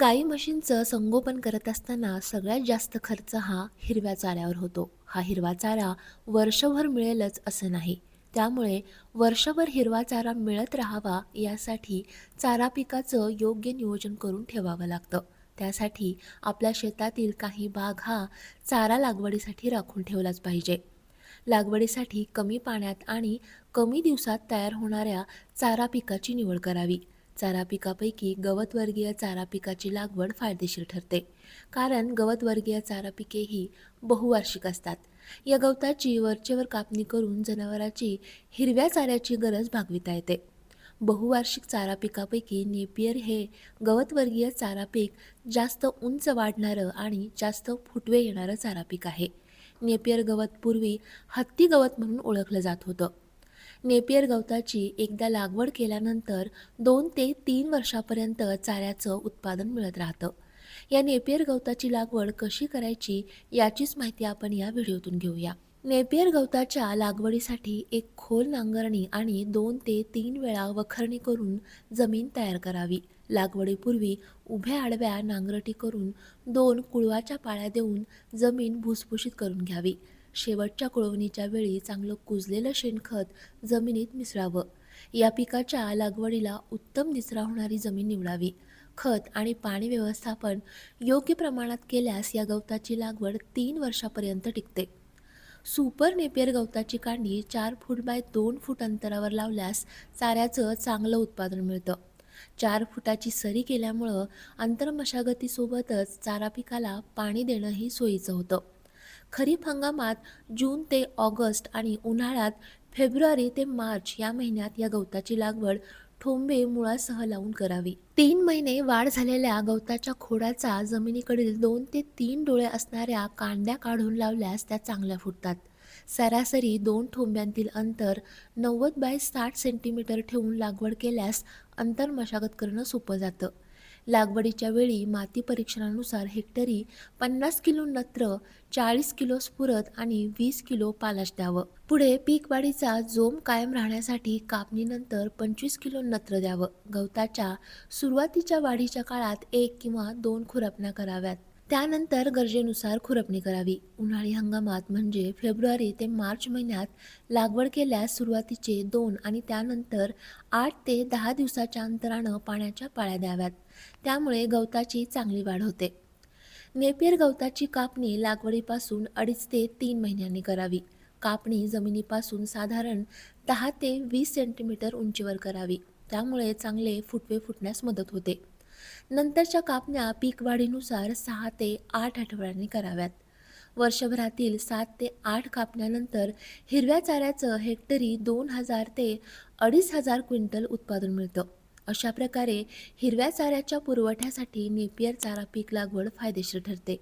गाई म्हशींचं संगोपन करत असताना सगळ्यात जास्त खर्च हा हिरव्या चाऱ्यावर होतो. हा हिरवा चारा वर्षभर मिळेलच असं नाही. त्यामुळे वर्षभर हिरवा चारा मिळत राहावा यासाठी चारा पिकाचं योग्य नियोजन करून ठेवावं लागतं. त्यासाठी आपल्या शेतातील काही भाग हा चारा लागवडीसाठी राखून ठेवलाच पाहिजे. लागवडीसाठी कमी पाण्यात आणि कमी दिवसात तयार होणाऱ्या चारा पिकाची निवड करावी. चारा पिकापैकी गवतवर्गीय चारा पिकाची लागवड फायदेशीर ठरते. कारण गवतवर्गीय चारा पिके ही बहुवार्षिक असतात. या गवताची वरचेवर कापणी करून जनावराची हिरव्या चाऱ्याची गरज भागविता येते. बहुवार्षिक चारा पिकापैकी नेपियर हे गवतवर्गीय चारा पीक जास्त उंच वाढणारं आणि जास्त फुटवे येणारं चारा पीक आहे. नेपियर गवत पूर्वी हत्ती गवत म्हणून ओळखलं जात होतं. नेपियर गवताची एकदा लागवड केल्यानंतर दोन ते तीन वर्षापर्यंत चाऱ्याचं उत्पादन मिळत राहतं. या नेपियर गवताची लागवड कशी करायची याचीच माहिती आपण या व्हिडिओतून घेऊया. नेपियर गवताच्या लागवडीसाठी एक खोल नांगरणी आणि दोन ते तीन वेळा वखरणी करून जमीन तयार करावी. लागवडीपूर्वी उभ्या आडव्या नांगरटी करून दोन कुळवाच्या पाळ्या देऊन जमीन भुसभुशीत करून घ्यावी. शेवटच्या कुळवणीच्या वेळी चांगलं कुजलेलं शेणखत जमिनीत मिसळावं. या पिकाच्या लागवडीला उत्तम निचरा होणारी जमीन निवडावी. खत आणि पाणी व्यवस्थापन योग्य प्रमाणात केल्यास या गवताची लागवड तीन वर्षापर्यंत टिकते. सुपर नेपियर गवताची कांडी चार फूट बाय दोन फूट अंतरावर लावल्यास चाऱ्याचं चांगलं उत्पादन मिळतं. चार फुटाची सरी केल्यामुळं अंतरमशागतीसोबतच चारा पिकाला पाणी देणंही सोयीचं होतं. खरीप हंगामात जून ते ऑगस्ट आणि उन्हाळ्यात फेब्रुवारी ते मार्च या महिन्यात या गवताची लागवड ठोंबे मुळासह लावून करावी. तीन महिने वाढ झालेल्या गवताच्या खोडाचा जमिनीकडील दोन ते तीन डोळे असणाऱ्या कांड्या काढून लावल्यास त्या चांगल्या फुटतात. सरासरी दोन ठोंब्यांतील अंतर नव्वद बाय साठ सेंटीमीटर ठेवून लागवड केल्यास अंतर मशागत करणं सोपं जातं. लागवडीच्या वेळी माती परीक्षणानुसार हेक्टरी पन्नास किलो नत्र चाळीस किलो स्फुरद आणि वीस किलो पालाश द्यावं. पुढे पीक वाढीचा जोम कायम राहण्यासाठी कापणीनंतर पंचवीस किलो नत्र द्यावं. गवताच्या सुरुवातीच्या वाढीच्या काळात एक किंवा दोन खुरपण्या कराव्यात. त्यानंतर गरजेनुसार खुरपणी करावी. उन्हाळी हंगामात म्हणजे फेब्रुवारी ते मार्च महिन्यात लागवड केल्यास सुरुवातीचे दोन आणि त्यानंतर आठ ते दहा दिवसाच्या अंतरानं पाण्याच्या पाळ्या द्याव्यात. त्यामुळे गवताची चांगली वाढ होते. नेपियर गवताची कापणी लागवडीपासून अडीच ते तीन महिन्यांनी करावी. कापणी जमिनीपासून साधारण दहा ते वीस सेंटीमीटर उंचीवर करावी. त्यामुळे चांगले फुटवे फुटण्यास मदत होते. नंतरच्या कापण्या पीक वाढीनुसार सहा ते आठ आठवड्यांनी कराव्यात. वर्षभरातील सात ते आठ कापण्यानंतर हिरव्या चाऱ्याचं हेक्टरी दोन हजार ते अडीच हजार क्विंटल उत्पादन मिळतं. अशा प्रकारे हिरव्या चाऱ्याच्या पुरवठ्यासाठी नेपियर चारा पीक लागवड फायदेशीर ठरते.